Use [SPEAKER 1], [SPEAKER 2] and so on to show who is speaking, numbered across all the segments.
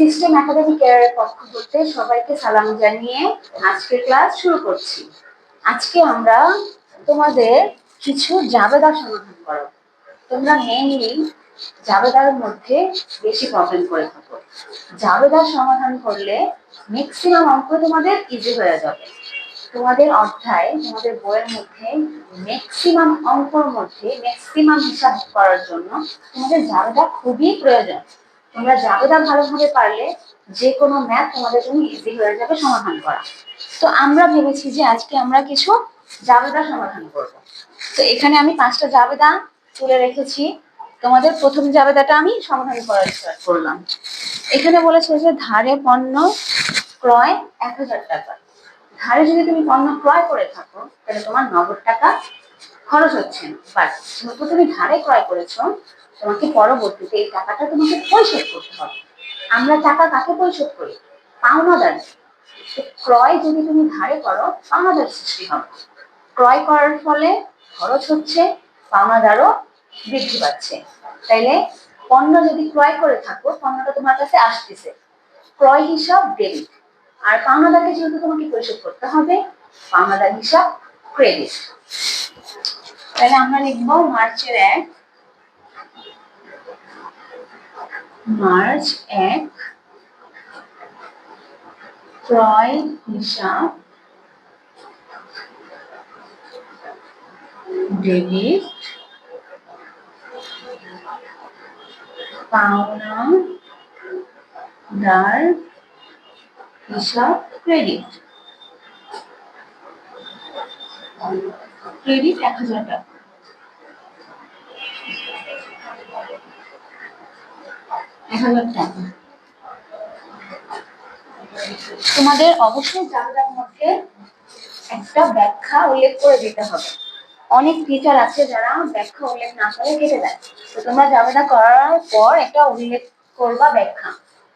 [SPEAKER 1] System academy কেয়ারের পক্ষ হতে সবাইকে সালাম জানিয়ে আজকের ক্লাস শুরু করছি। আজকে আমরা তোমাদের কিছু জাবেদা সমাধান করো তোমরা মেনলি জাবেদার মধ্যে বেশি প্রবলেম করে থাকো। জাবেদার সমাধান করলে ম্যাক্সিমাম অঙ্ক তোমাদের ইজি হয়ে যাবে। তোমাদের অধ্যায়, তোমাদের বইয়ের মধ্যে ম্যাক্সিমাম অঙ্কর মধ্যে ম্যাক্সিমাম হিসাব করার জন্য তোমাদের জাবেদা খুবই প্রয়োজন। তোমরা জাবেদা ভালোভাবে পারলে যে কোনো ম্যাথ তোমাদের জন্য ইজি হয়ে যাবে সমাধান করা। তো আমরা ভেবেছি যে আজকে আমরা কিছু জাবেদা সমাধান করব। তো এখানে আমি পাঁচটা জাবেদা তুলে রেখেছি। তোমাদের প্রথম জাবেদাটা আমি সমাধান করার করলাম। এখানে বলেছে যে ধারে পণ্য ক্রয় এক হাজার টাকা। ধারে যদি তুমি পণ্য ক্রয় করে থাকো, তাহলে তোমার নগদ টাকা খরচ হচ্ছে না। বাট যেহেতু তুমি ধারে ক্রয় করেছ তোমাকে পরবর্তীতে এই টাকাটা তোমাকে পরিশোধ করতে হবে। আমরা টাকা কাকে পরিশোধ করি? পাওনাদার ক্রয় যদি তুমি ধারে করো, পাওনাদার সৃষ্টি হবে। ক্রয় করার ফলে খরচ হচ্ছে, পাওনাদারও বৃদ্ধি পাচ্ছে। তাইলে পণ্য যদি ক্রয় করে থাকো, পণ্যটা তোমার কাছে আসতেছে। ক্রয় হিসাব ডেবিট আর পাওনাদারকে যেহেতু তোমাকে পরিশোধ করতে হবে, পাওনাদার হিসাব ক্রেডিট তাহলে আমরা লিখব মার্চের এক মার্চ এক। ক্রয় হিসাব। ডেবিট। পাওনা দার হিসাব ক্রেডিট। ক্রেডিট এক হাজার টাকা। তোমাদের অবশ্যই জানলার মধ্যে একটা ব্যাখ্যা উল্লেখ করে দিতে হবে। অনেক টিচার আছে যারা ব্যাখ্যা উল্লেখ না করে কেটে দেয়। তো তোমরা জাবেদা করার পর একটা উল্লেখ করবা ব্যাখ্যা।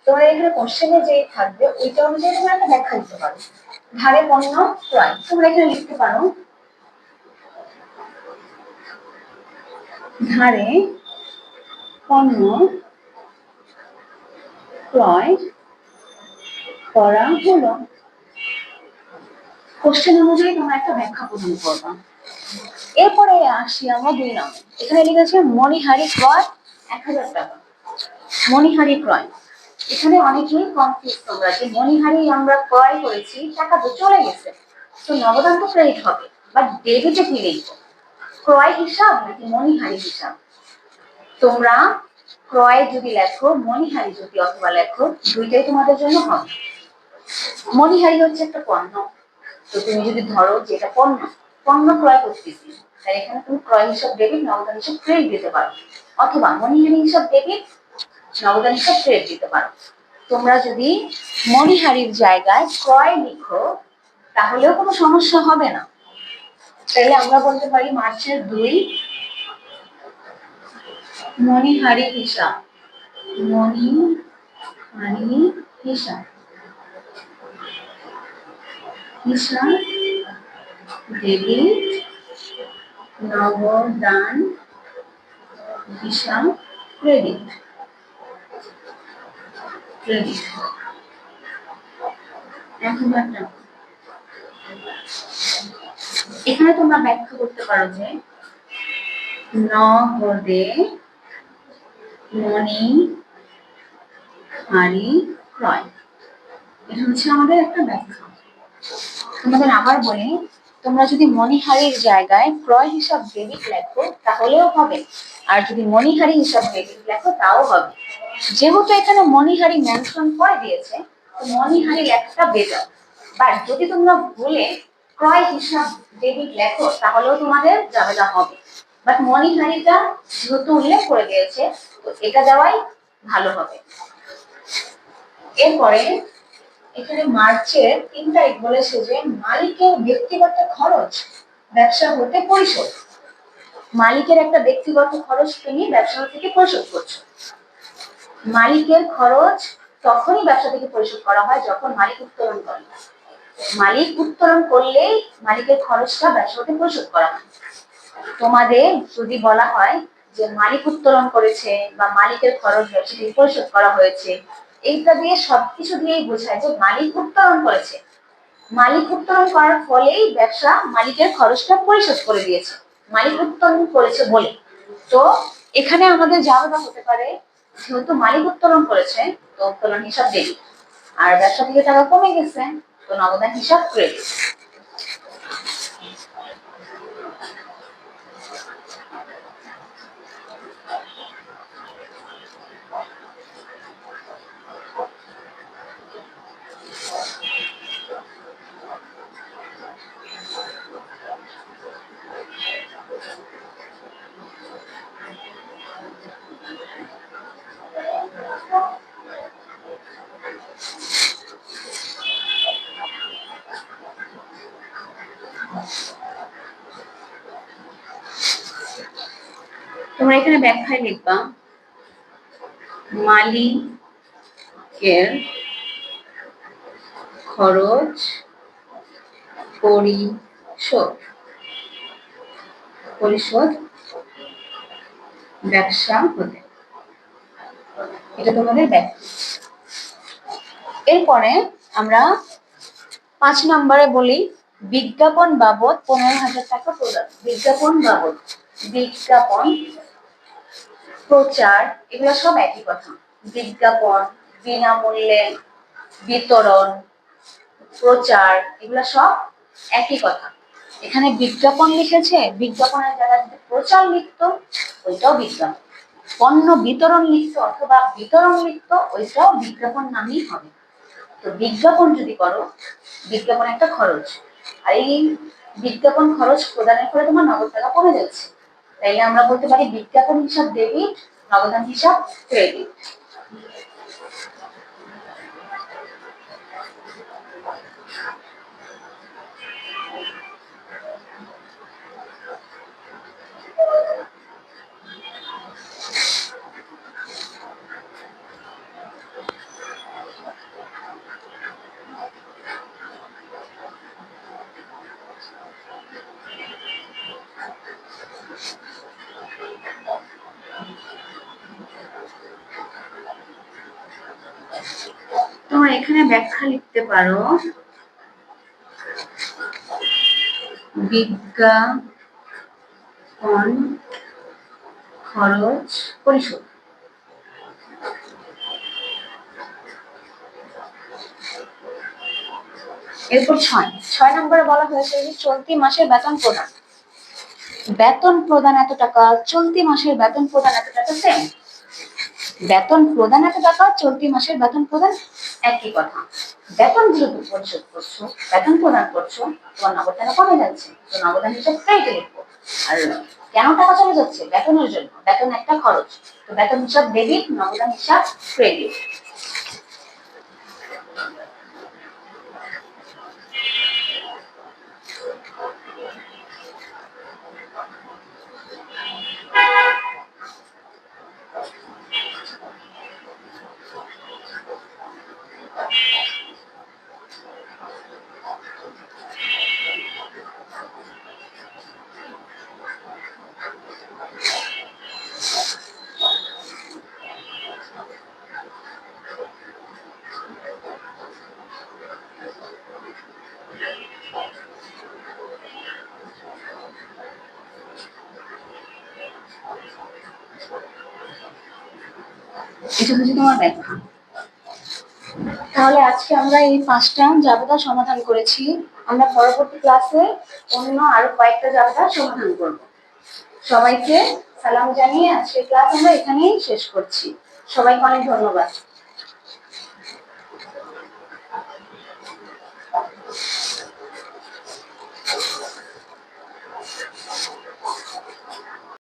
[SPEAKER 1] তোমরা এখানে কোশ্চেনে যে থাকবে, ওইটা অনুযায়ী তোমরা একটা ব্যাখ্যা দিতে পারো। ধারে পণ্য ক্রয়, তোমরা এখানে লিখতে পারো। ধারে পণ্য ক্রয় করা হলো। কোশ্চেন অনুযায়ী তোমরা একটা ব্যাখ্যা প্রদান করবা। এরপরে আসি আমরা দুই নম্বর এখানে লিখেছে মণিহারি ক্রয় এক হাজার টাকা। মণিহারি ক্রয়। এখানে অনেকেই কনফিউজ তোমরা যে মণিহারি আমরা ক্রয় করেছি, টাকা তো চলে গেছে। তো নগদান তো ক্রেডিট হবে বাট ডেবিটে কি ক্রয় হিসাব নাকি মণিহারি হিসাব? তোমরা ক্রয় যদি লেখো, মণিহারি যদি অথবা লেখো, দুইটাই তোমাদের জন্য হবে। মণিহারি হচ্ছে একটা পণ্য। তো তুমি যদি ধরো যে এটা পণ্য পণ্য ক্রয় করতেছি তাহলে এখানে তুমি ক্রয় হিসাব ডেবিট নগদান হিসাব ক্রেডিট দিতে পারো। অথবা মণিহারি হিসাব ডেবিট নগদান হিসাব ক্রেডিট দিতে পারো। তোমরা যদি মণিহারির জায়গায় ক্রয় লিখো, তাহলেও কোনো সমস্যা হবে না। তাহলে আমরা বলতে পারি মার্চের দুই মণিহারি হিসাব। মণিহারি হিসাব। হিসাব ডেবিট নগদান হিসাব ক্রেডিট ক্রেডিট হাজার এখানে তোমরা ব্যাখ্যা করতে পারো যে নগদে মণি হাড়ি ক্রয় এটা হচ্ছে আমাদের একটা ব্যাখ্যা। তোমাদের আবার বলি, তোমরা যদি মণিহারির জায়গায় ক্রয় হিসাব ডেবিট লেখো, তাহলেও হবে। আর যদি মণিহারি হিসাব ডেবিট লেখো, তাও হবে। যেহেতু এখানে মণিহারি মেনশন করে দিয়েছে, তো মণিহারি লেখাটা বেটার বাট যদি তোমরা ভুলে ক্রয় হিসাব ডেবিট লেখো, তাহলেও তোমাদের ঝামেলা হবে। বাট মণিহারিটা যেহেতু উল্লেখ করে দিয়েছে, তো এটা দেওয়াই ভালো হবে। এরপরে এখানে মার্চের তিন তারিখ বলেছে যে মালিকের ব্যক্তিগত খরচ ব্যবসা হতে পরিশোধ। মালিকের একটা ব্যক্তিগত খরচ তুমি ব্যবসা থেকে পরিশোধ করছ। মালিকের খরচ তখনই ব্যবসা থেকে পরিশোধ করা হয় যখন মালিক উত্তোলন করে। মালিক উত্তোলন করলেই মালিকের খরচটা ব্যবসা থেকে পরিশোধ করা হয়। তোমাদের যদি বলা হয় যে মালিক উত্তোলন করেছে বা মালিকের খরচ থেকে পরিশোধ করা হয়েছে, এইটা দিয়ে সবকিছু দিয়েই বোঝায় যে মালিক উত্তোলন করেছে। মালিক উত্তোলন করার ফলেই ব্যবসা মালিকের খরচটা পরিশোধ করে দিয়েছে। মালিক উত্তোলন করেছে বলে। তো এখানে আমাদের যাওয়াটা হতে পারে, যেহেতু মালিক উত্তোলন করেছে, তো উত্তোলন হিসাব দেরি। আর ব্যবসা থেকে টাকা কমে গেছে, তো নগদান হিসাব করে ক্রেডিট তোমরা এখানে ব্যাখ্যায় লিখবা মালিকের খরচ পরিশোধ পরিশোধ ব্যবসা হতে। এটা তোমাদের ব্যাখ্যা। এরপরে আমরা পাঁচ নম্বরে বলি, বিজ্ঞাপন বাবদ পনেরো হাজার টাকা প্রদান। বিজ্ঞাপন বাবদ, বিজ্ঞাপন প্রচার, এগুলো সব একই কথা। বিজ্ঞাপন, বিনামূল্যে বিতরণ, প্রচার, এগুলো সব একই কথা। এখানে বিজ্ঞাপন লিখেছে, বিজ্ঞাপনের জায়গায় যদি প্রচার লিখতো, ওইটাও বিজ্ঞাপন। পণ্য বিতরণ লিখতো অথবা বিতরণ লিখত, ওইটাও বিজ্ঞাপন নামেই হবে। তো বিজ্ঞাপন যদি করো বিজ্ঞাপন একটা খরচ। আর এই বিজ্ঞাপন খরচ প্রদানের ফলে তোমার নগদ টাকা কমে যাচ্ছে। তাইলে আমরা বলতে পারি বিজ্ঞাপন হিসাব ডেবিট নগদান হিসাব ক্রেডিট তোমরা এখানে ব্যাখ্যা লিখতে পারো। বিজ্ঞাপন খরচ, পরিশোধ। এরপর ছয়। ছয় নম্বরে বলা হয়েছে যে চলতি মাসের বেতন প্রদান। বেতন প্রদান এত টাকা, চলতি মাসের বেতন প্রদান এত টাকা, সেম। বেতন প্রদান একটা ব্যাপার, চলতি মাসের বেতন প্রদান একই কথা। বেতন যেহেতু পরিশোধ করছ, বেতন প্রদান করছ, তোমার নগদ টাকা কমে যাচ্ছে, তো নগদান হিসাব ক্রেডিটে লিখব আর কেন টাকা চলে যাচ্ছে? বেতনের জন্য। বেতন একটা খরচ। তো বেতন হিসাব ডেবিট নগদান হিসাব ক্রেডিট তাহলে আজকে আমরা এই পাঁচটা জাবেদা সমাধান করেছি। আমরা পরবর্তী ক্লাসে অন্য আরও কয়েকটা জাবেদা সমাধান করব। সবাইকে সালাম জানিয়ে আজকের ক্লাস আমরা এখানেই শেষ করছি। সবাইকে অনেক ধন্যবাদ।